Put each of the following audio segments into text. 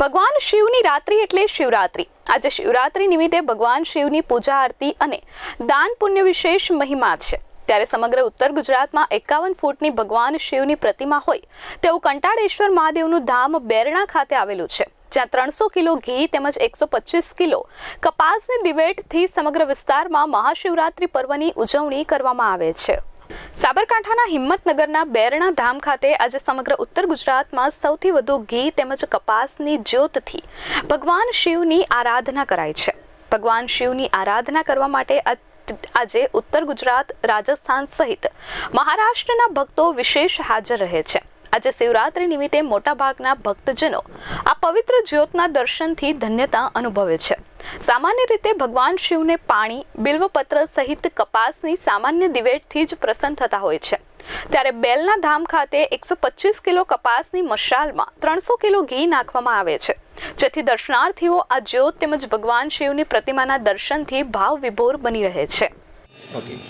ભગવાન શિવની રાત્રિ એટલે શિવરાત્રિ. આજે શિવરાત્રિ નિમિત્તે ભગવાન શિવની પૂજા આરતી અને દાન પુણ્ય વિશેષ મહિમા છે. ત્યારે સમગ્ર ઉત્તર ગુજરાતમાં એકાવન ફૂટની ભગવાન શિવની પ્રતિમા હોય તેવું કંટાળેશ્વર મહાદેવનું ધામ બેરણા ખાતે આવેલું છે. જ્યાં ત્રણસો કિલો ઘી તેમજ એકસો પચીસ કિલો કપાસની દિવેટથી સમગ્ર વિસ્તારમાં મહાશિવરાત્રિ પર્વની ઉજવણી કરવામાં આવે છે. સાબરકાંઠાના હિંમતનગરના બેરણા ધામ ખાતે આજે સમગ્ર ઉત્તર ગુજરાતમાં સૌથી વધુ ઘી તેમજ કપાસની જ્યોતથી ભગવાન શિવની આરાધના કરાય છે. ભગવાન શિવની આરાધના કરવા માટે આજે ઉત્તર ગુજરાત, રાજસ્થાન સહિત મહારાષ્ટ્રના ભક્તો વિશેષ હાજર રહે છે. આજે શિવરાત્રી નિમિત્તે મોટાભાગના ભક્તજનો આ પવિત્ર જ્યોતના દર્શનથી ધન્યતા અનુભવે છે. સામાન્ય રીતે ભગવાન શિવને પાણી, બિલ્વપત્ર સહિત કપાસની સામાન્ય દિવેટથી જ પ્રસન્ન થતા હોય છે. ત્યારે બેલના ધામ ખાતે એકસો પચીસ કિલો કપાસની મશાલમાં ત્રણસો કિલો ઘી નાખવામાં આવે છે. જેથી દર્શનાર્થીઓ આ જ્યોત તેમજ ભગવાન શિવની પ્રતિમાના દર્શનથી ભાવ વિભોર બની રહે છે.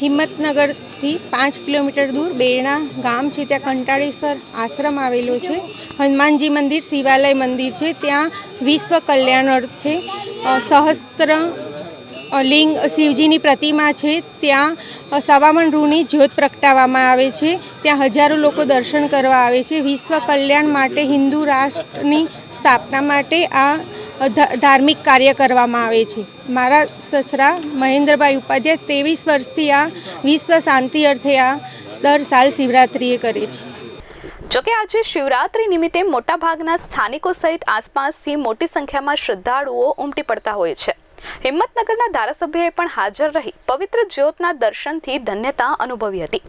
હિંમતનગરથી પાંચ કિલોમીટર દૂર બેરણા ગામ છે, ત્યાં કંટાળેશ્વર આશ્રમ આવેલો છે. હનુમાનજી મંદિર, શિવાલય મંદિર છે. ત્યાં વિશ્વ કલ્યાણ અર્થે સહસ્ત્ર લિંગ, શિવજીની પ્રતિમા છે. ત્યાં સવામણ રૂની જ્યોત પ્રગટાવવામાં આવે છે. ત્યાં હજારો લોકો દર્શન કરવા આવે છે. વિશ્વ કલ્યાણ માટે હિન્દુ રાષ્ટ્રની સ્થાપના માટે આ ધાર્મિક કાર્ય કરવામાં આવે છે. મારા સસરા મહેન્દ્રભાઈ ઉપાધ્યાય ત્રેવીસ વર્ષથી આ વિશ્વ શાંતિ અર્થે આ દર સાલ શિવરાત્રિએ કરે છે. જોકે આજે શિવરાત્રી નિમિત્તે મોટાભાગના સ્થાનિકો સહિત આસપાસથી મોટી સંખ્યામાં શ્રદ્ધાળુઓ ઉમટી પડતા હોય છે. હિંમતનગરના ધારાસભ્યએ પણ હાજર રહી પવિત્ર જ્યોતના દર્શનથી ધન્યતા અનુભવી હતી.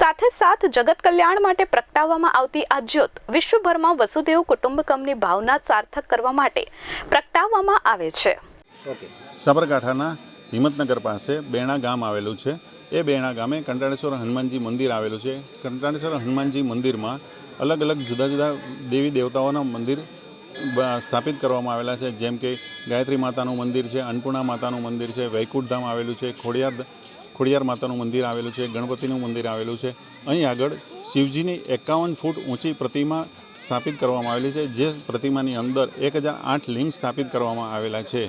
સાથે સાથ જગત કલ્યાણ માટે પ્રગટાવવામાં આવતી આ જ્યોત વિશ્વભરમાં વસુદેવ કુટુંબકમની ભાવના સાર્થક કરવા માટે પ્રગટાવવામાં આવે છે. સાબરકાંઠાના હિંમતનગર પાસે બેણા ગામ આવેલું છે. એ બેણા ગામે કંટાળેશ્વર હનુમાનજી મંદિર આવેલું છે. કંટાળેશ્વર હનુમાનજી મંદિરમાં અલગ અલગ જુદા જુદા દેવી દેવતાઓના મંદિર સ્થાપિત કરવામાં આવેલા છે. જેમ કે ગાયત્રી માતાનું મંદિર છે, અન્નપૂર્ણા માતાનું મંદિર છે વૈકુંઠ ધામ આવેલું છે, ખોડિયાર ખોડિયાર માતાનું મંદિર આવેલું છે, ગણપતિનું મંદિર આવેલું છે. અહીં આગળ શિવજીની એકાવન ફૂટ ઊંચી પ્રતિમા સ્થાપિત કરવામાં આવેલી છે, જે પ્રતિમાની અંદર એક હજાર આઠ લિંગ સ્થાપિત કરવામાં આવેલા છે.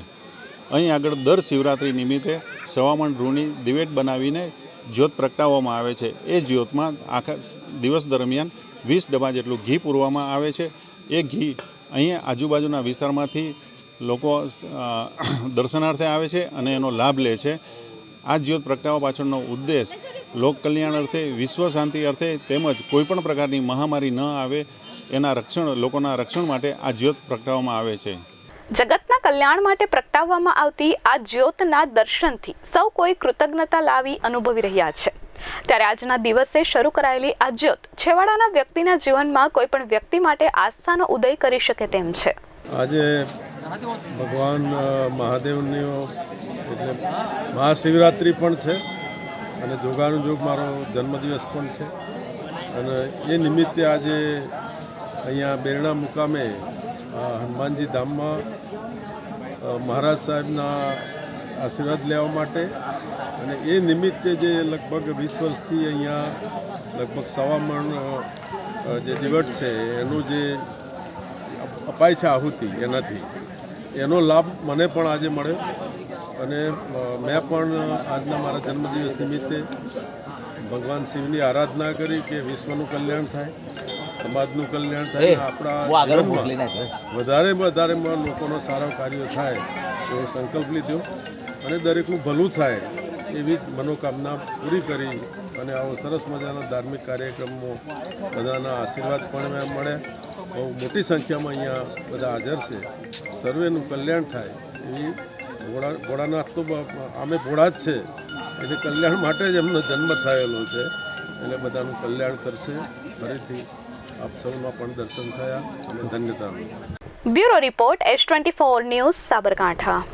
અહીં આગળ દર શિવરાત્રિ નિમિત્તે સવામણ રૂની દિવેટ બનાવીને જ્યોત પ્રગટાવવામાં આવે છે. એ જ્યોતમાં આખા દિવસ દરમિયાન વીસ ડબ્બા જેટલું ઘી પૂરવામાં આવે છે. એ ઘી અહીંયા આજુબાજુના વિસ્તારમાંથી લોકો દર્શનાર્થે આવે છે અને એનો લાભ લે છે. આ જ્યોત પ્રગટાવવા પાછળનો ઉદ્દેશ લોક કલ્યાણ અર્થે, વિશ્વ શાંતિ અર્થે તેમજ કોઈપણ પ્રકારની મહામારી ન આવે એના રક્ષણ, લોકોના રક્ષણ માટે આ જ્યોત પ્રગટાવવામાં આવે છે. જગતના કલ્યાણ માટે પ્રગટાવવામાં આવતી આ જ્યોતના દર્શનથી સૌ કોઈ કૃતજ્ઞતા લાવી અનુભવી રહ્યા છે. ત્યારે આજના દિવસે શરૂ કરાયેલી આ જ્યોત છેવાડાના વ્યક્તિના જીવનમાં કોઈ પણ વ્યક્તિ માટે આસ્થાનો ઉદય કરી શકે તેમ છે. આજે ભગવાન મહાદેવની એટલે મહાશિવરાત્રિ પણ છે અને જોગાનુજોગ મારો જન્મદિવસ પણ છે. અને એ નિમિત્તે આજે અહીંયા બેરણા મુકામે હનુમાનજી ધામમાં મહારાજ સાહેબના આશીર્વાદ લેવા માટે. અને એ નિમિત્તે જે લગભગ વીસ વર્ષથી અહીંયા લગભગ સવા મણ જે દિવટ છે એનું જે અપાય છે આહુતિ એનાથી એનો લાભ મને પણ આજે મળ્યો. અને મેં પણ આજના મારા જન્મદિવસ નિમિત્તે ભગવાન શિવની આરાધના કરી કે વિશ્વનું કલ્યાણ થાય સમાજનું કલ્યાણ થાય આપણા વધારે વધારેમાં લોકોનો સારા કાર્ય થાય એવો સંકલ્પ લીધો. અને દરેકનું ભલું થાય એવી મનોકામના પૂરી કરી અને આવો સરસ મજાના ધાર્મિક કાર્યક્રમો બધાના આશીર્વાદ પણ મળે. બહુ મોટી સંખ્યામાં અહીંયા બધા હાજર છે. સર્વેનું કલ્યાણ થાય એવી ભોળા, ભોળાનાથ તો આમે ભોળા જ છે. એટલે કલ્યાણ માટે જ એમનો જન્મ થયેલો છે. એટલે બધાનું કલ્યાણ કરશે. ફરીથી આપ સૌના પણ દર્શન થયા. અને ધન્યતા. Bureau report S twenty four news Sabarkantha.